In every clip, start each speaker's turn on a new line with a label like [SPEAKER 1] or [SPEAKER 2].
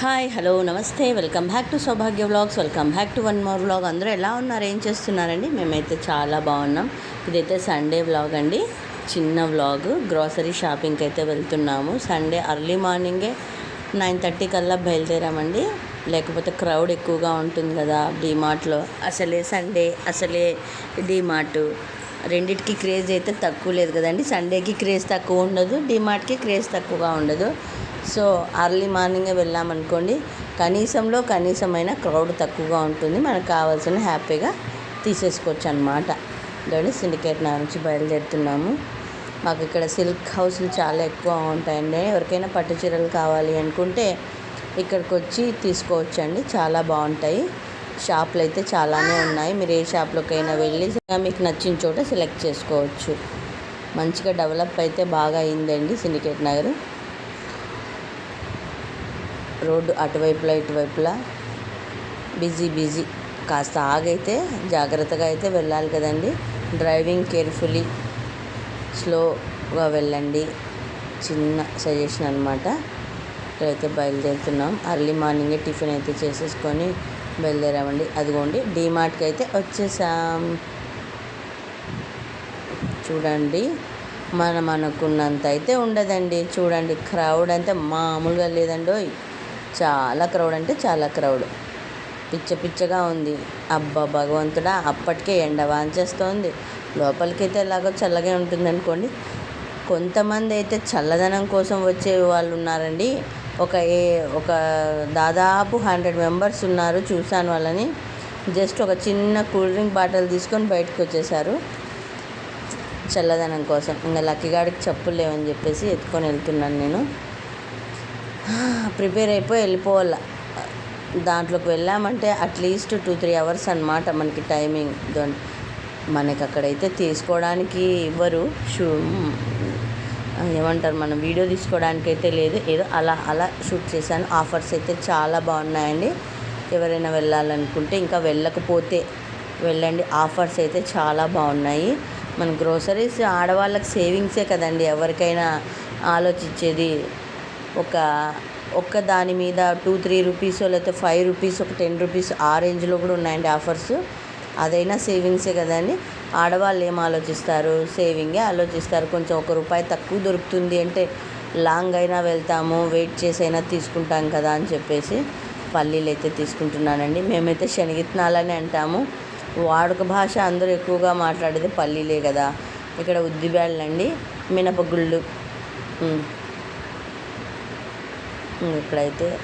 [SPEAKER 1] Hi hello నమస్తే. Welcome back to Saubhagya vlogs. Welcome back to one more vlog. అందరూ ఎలా ఉన్నారు? ఏం చేస్తున్నారండి? మేమైతే చాలా బాగున్నాం. ఇదైతే సండే వ్లాగ్ అండి. చిన్న వ్లాగ్. గ్రాసరీ షాపింగ్కి అయితే వెళ్తున్నాము. సండే అర్లీ మార్నింగే నైన్ థర్టీ కల్లా బయలుదేరామండి. లేకపోతే క్రౌడ్ ఎక్కువగా ఉంటుంది కదా డీమార్ట్లో. అసలే సండే అసలే డీమార్ట్. రెండిటికి క్రేజ్ అయితే తక్కువ లేదు కదండి. సండేకి క్రేజ్ తక్కువ ఉండదు. డీమార్ట్కి క్రేజ్ తక్కువగా ఉండదు. సో అర్లీ మార్నింగే వెళ్ళామనుకోండి కనీసంలో కనీసమైన క్రౌడ్ తక్కువగా ఉంటుంది. మనకు కావాల్సిన హ్యాపీగా తీసేసుకోవచ్చు అనమాట దాన్ని సిండికేట్ నగర్ నుంచి బయలుదేరుతున్నాము. మాకు ఇక్కడ సిల్క్ హౌస్లు చాలా ఎక్కువ ఉంటాయండి. ఎవరికైనా పట్టు చీరలు కావాలి అనుకుంటే ఇక్కడికి వచ్చి తీసుకోవచ్చండి. చాలా బాగుంటాయి. షాపులు అయితే చాలానే ఉన్నాయి. మీరు ఏ షాప్లోకైనా వెళ్ళి మీకు నచ్చిన చోట సెలెక్ట్ చేసుకోవచ్చు. మంచిగా డెవలప్ అయితే బాగా అయిందండి సిండికేట్ నగర్. రోడ్డు అటువైపులా ఇటువైపులా బిజీ బిజీ. కాస్త ఆగైతే జాగ్రత్తగా అయితే వెళ్ళాలి కదండి. డ్రైవింగ్ కేర్ఫుల్లీ స్లోగా వెళ్ళండి. చిన్న సజెషన్ అనమాట ఇక్కడైతే బయలుదేరుతున్నాం. అర్లీ మార్నింగే టిఫిన్ అయితే చేసేసుకొని బయలుదేరామండి. అదిగోండి డీమార్ట్కి అయితే వచ్చేసాం. చూడండి మనం అనుకున్నంత అయితే ఉండదండి. చూడండి క్రౌడ్ అంతే మామూలుగా లేదండి. చాలా క్రౌడ్ అంటే చాలా క్రౌడ్ పిచ్చ పిచ్చగా ఉంది. అబ్బా భగవంతుడా అప్పటికే ఎండ వాంచేస్తోంది. లోపలికైతే ఎలాగో చల్లగా ఉంటుందనుకోండి. కొంతమంది అయితే చల్లదనం కోసం వచ్చే వాళ్ళు ఉన్నారండి ఒక ఏ ఒక దాదాపు హండ్రెడ్ మెంబర్స్ ఉన్నారు చూశాను వాళ్ళని. జస్ట్ ఒక చిన్న కూల్ డ్రింక్ బాటిల్ తీసుకొని బయటకు వచ్చేసారు. చల్లదనం కోసం. ఇంకా లక్కీగాడికి చెప్పులు లేవని చెప్పేసి ఎత్తుకొని వెళ్తున్నాను నేను. ప్రిపేర్ అయిపోయి వెళ్ళిపోవాలి. దాంట్లోకి వెళ్ళామంటే అట్లీస్ట్ టూ త్రీ అవర్స్ అనమాట మనకి టైమింగ్. మనకి అక్కడైతే తీసుకోవడానికి ఇవ్వరు. షూ ఏమంటారు మనం వీడియో తీసుకోవడానికి అయితే లేదు. ఏదో అలా అలా షూట్ చేశాను. ఆఫర్స్ అయితే చాలా బాగున్నాయండి. ఎవరైనా వెళ్ళాలనుకుంటే ఇంకా వెళ్ళకపోతే వెళ్ళండి. ఆఫర్స్ అయితే చాలా బాగున్నాయి. మన గ్రోసరీస్ ఆడవాళ్ళకి సేవింగ్సే కదండి. ఎవరికైనా ఆలోచించేది ఒక ఒక్క దాని మీద టూ త్రీ రూపీస్ లేకపోతే ఫైవ్ రూపీస్ ఒక టెన్ రూపీస్ ఆ రేంజ్లో కూడా ఉన్నాయండి ఆఫర్స్. అదైనా సేవింగ్సే కదండి. ఆడవాళ్ళు ఏం ఆలోచిస్తారు? సేవింగే ఆలోచిస్తారు. కొంచెం ఒక రూపాయి తక్కువ దొరుకుతుంది అంటే లాంగ్ అయినా వెళ్తాము వెయిట్ చేసి అయినా తీసుకుంటాం కదా అని చెప్పేసి పల్లీలు అయితే తీసుకుంటున్నానండి. మేమైతే శనగిత్నాలని అంటాము. వాడుక భాష అందరూ ఎక్కువగా మాట్లాడేది పల్లీలే కదా. ఇక్కడ ఉద్దిబేళ్ళండి మినపగుళ్ళు. ఇక్కడైతే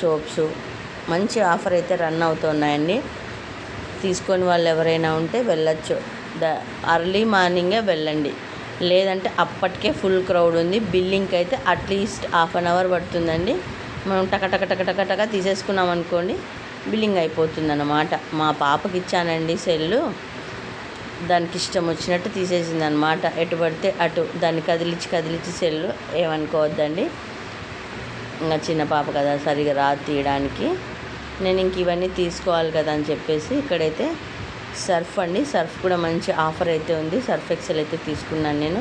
[SPEAKER 1] సోప్స్. మంచి ఆఫర్ అయితే రన్ అవుతున్నాయండి. తీసుకొని వాళ్ళు ఎవరైనా ఉంటే వెళ్ళొచ్చు. ద అర్లీ మార్నింగే వెళ్ళండి. లేదంటే అప్పటికే ఫుల్ క్రౌడ్ ఉంది. బిల్లింగ్కి అయితే అట్లీస్ట్ హాఫ్ అన్ అవర్ పడుతుందండి. మనం టకటక టక తీసేసుకున్నాం అనుకోండి బిల్లింగ్ అయిపోతుంది అన్నమాట మా పాపకి ఇచ్చానండి సెల్లు. దానికి ఇష్టం వచ్చినట్టు తీసేసింది అనమాట ఎటు పడితే అటు దాన్ని కదిలించి కదిలించి సెల్లు ఏమనుకోవద్దండి. ఇంకా చిన్న పాప కదా సరిగా రాదు తీయడానికి. నేను ఇంక ఇవన్నీ తీసుకోవాలి కదా అని చెప్పేసి ఇక్కడైతే సర్ఫ్ అండి. సర్ఫ్ కూడా మంచి ఆఫర్ అయితే ఉంది. సర్ఫ్ ఎక్సెల్ అయితే తీసుకున్నాను నేను.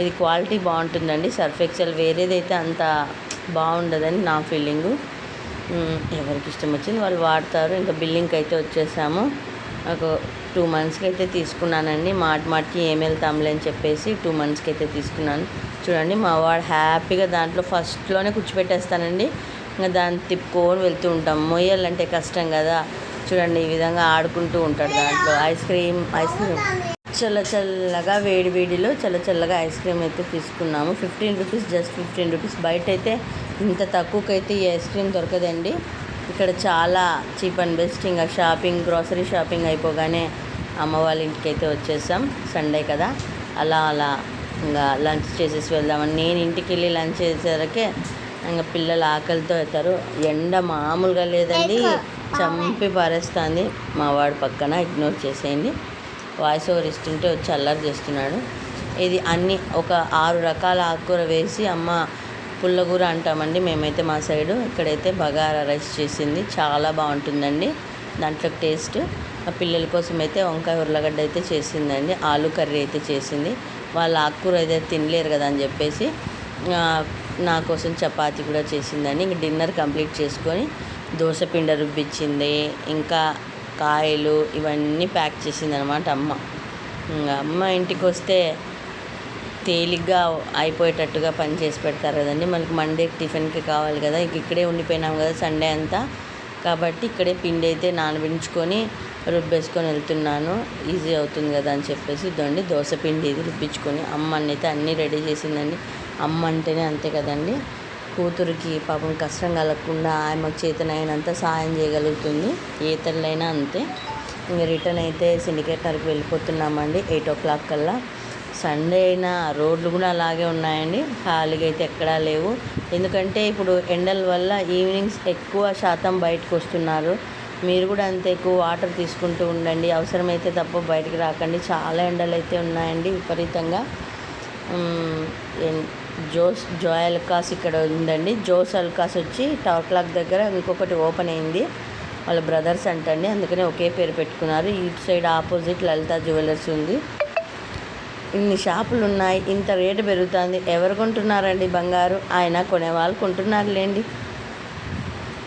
[SPEAKER 1] ఇది క్వాలిటీ బాగుంటుందండి. సర్ఫ్ ఎక్సెల్ వేరేదైతే అంత బాగుండదని నా ఫీలింగు. ఎవరికి ఇష్టం వచ్చింది వాళ్ళు వాడతారు. ఇంకా బిల్లింగ్కి అయితే వచ్చేసాము. ఒక టూ మంత్స్కి అయితే తీసుకున్నానండి. మాటి మాటికి ఏం వెళ్తాంలే అని చెప్పేసి టూ మంత్స్కి అయితే తీసుకున్నాను. చూడండి మా వాడు హ్యాపీగా దాంట్లో ఫస్ట్లోనే కూర్చోపెట్టేస్తానండి ఇంకా దాన్ని తిప్పుకొని వెళ్తూ ఉంటాం. మొయ్యాలంటే కష్టం కదా. చూడండి ఈ విధంగా ఆడుకుంటూ ఉంటాడు దాంట్లో. Ice cream ice cream. చల్ల చల్లగా వేడి వేడిలో చల్ల చల్లగా ఐస్ క్రీమ్ అయితే తీసుకున్నాము. Fifteen rupees just fifteen rupees. బయట అయితే ఇంత తక్కువకైతే ఈ ఐస్ క్రీమ్ దొరకదండి. ఇక్కడ చాలా చీప్ అండ్ బెస్ట్. ఇంకా షాపింగ్ గ్రాసరీ షాపింగ్ అయిపోగానే అమ్మ వాళ్ళ ఇంటికి అయితే వచ్చేసాం. సండే కదా. అలా అలా ఇంకా లంచ్ చేసేసి వెళ్దామని. నేను ఇంటికి వెళ్ళి లంచ్ చేసేసరికి ఇంకా పిల్లలు ఆకలితో అవుతారు. ఎండ మామూలుగా లేదండి. చంపి పారేస్తుంది. మా వాడు పక్కన ఇగ్నోర్ చేసేయండి. వాయిస్ ఓవర్ ఇస్తుంటే వచ్చి అల్లరి చేస్తున్నాడు. ఇది అన్ని ఒక ఆరు రకాల ఆకుకూర వేసి అమ్మ పుల్లగూర అంటామండి. మేమైతే మా సైడు ఇక్కడైతే బగారా రైస్ చేసింది. చాలా బాగుంటుందండి. దాంట్లో టేస్ట్. మా పిల్లల కోసం అయితే వంకాయ ఉర్లగడ్డ అయితే చేసిందండి. ఆలు కర్రీ అయితే చేసింది. వాళ్ళు ఆకుకూర అయితే తినలేరు కదా అని చెప్పేసి నా కోసం చపాతి కూడా చేసిందండి. ఇంక డిన్నర్ కంప్లీట్ చేసుకొని దోశ పిండ రుబ్బిచ్చింది. ఇంకా కాయలు ఇవన్నీ ప్యాక్ చేసిందనమాట అమ్మ. ఇంకా అమ్మ ఇంటికి వస్తే తేలిగ్గా అయిపోయేటట్టుగా పని చేసి పెడతారు కదండి. మనకి మండే టిఫిన్కి కావాలి కదా. ఇంక ఇక్కడే ఉండిపోయినాం కదా సండే అంతా. కాబట్టి ఇక్కడే పిండి అయితే నానబించుకొని రుబ్బేసుకొని వెళ్తున్నాను. ఈజీ అవుతుంది కదా అని చెప్పేసి ఇదండి దోశ పిండి ఇది రుబ్బించుకొని అమ్మ అయితే అన్నీ రెడీ చేసిందండి. అమ్మ అంటేనే అంతే కదండి. కూతురికి పాపం కష్టం కలగకుండా ఆమెకు చేతనైనంత సాయం చేయగలుగుతుంది. ఏ తల్లైనా అంతే. ఇంక రిటర్న్ అయితే సిండికేట్ వరకు వెళ్ళిపోతున్నామండి ఎయిట్ ఓ క్లాక్ కల్లా. సండే అయినా రోడ్లు కూడా అలాగే ఉన్నాయండి. ఖాళీగా అయితే ఎక్కడా లేవు. ఎందుకంటే ఇప్పుడు ఎండల వల్ల ఈవినింగ్స్ ఎక్కువ శాతం బయటకు వస్తున్నారు. మీరు కూడా అంతే ఎక్కువ వాటర్ తీసుకుంటూ ఉండండి. అవసరమైతే తప్ప బయటకు రాకండి. చాలా ఎండలు అయితే ఉన్నాయండి విపరీతంగా. ఎన్- జోస్ జోయల్కాస్ ఇక్కడ ఉందండి. జోస్ అల్కాస్ వచ్చి టవర్ క్లాక్ దగ్గర ఇంకొకటి ఓపెన్ అయింది. వాళ్ళ బ్రదర్స్ అంటండి. అందుకనే ఒకే పేరు పెట్టుకున్నారు. ఇటు సైడ్ ఆపోజిట్ లలిత జ్యువెలర్స్ ఉంది. ఇన్ని షాపులు ఉన్నాయి. ఇంత రేటు పెరుగుతుంది. ఎవరు కొంటున్నారండి బంగారు? ఆయన కొనేవాళ్ళు కొంటున్నారులేండి.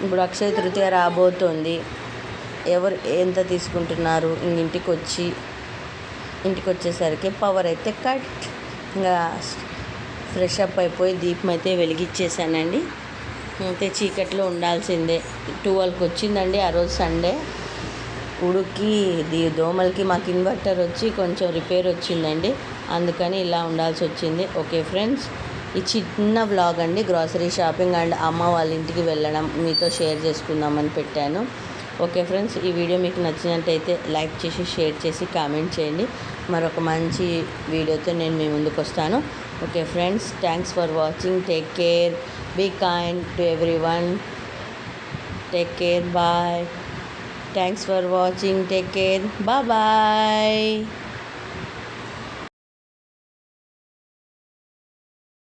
[SPEAKER 1] ఇప్పుడు అక్షయ తృతీయ రాబోతోంది. ఎవరు ఎంత తీసుకుంటున్నారు? ఇంటికి వచ్చి ఇంటికి వచ్చేసరికి పవర్ అయితే కట్. ఇంకా ఫ్రెష్ అప్ అయిపోయి దీపం అయితే వెలిగించేసానండి అయితే చీకట్లో ఉండాల్సిందే. ట్వెల్వ్కి వచ్చిందండి ఆ రోజు సండే. ఉడుక్కి దీ దోమలకి మాకు ఇన్వర్టర్ వచ్చి కొంచెం రిపేర్ వచ్చిందండి. అందుకని ఇలా ఉండాల్సి వచ్చింది. ఓకే ఫ్రెండ్స్ ఈ చిన్న వ్లాగ్ అండి గ్రాసరీ షాపింగ్ అండ్ అమ్మ వాళ్ళ ఇంటికి వెళ్ళడం మీతో షేర్ చేసుకుందామని పెట్టాను. ఓకే ఫ్రెండ్స్ ఈ వీడియో మీకు నచ్చినట్టయితే లైక్ చేసి షేర్ చేసి కామెంట్ చేయండి. మరొక మంచి వీడియోతో నేను మీ ముందుకు వస్తాను okay friends thanks for watching. Take care. Be kind to everyone. Take care. Bye. Thanks for watching. Take care. Bye bye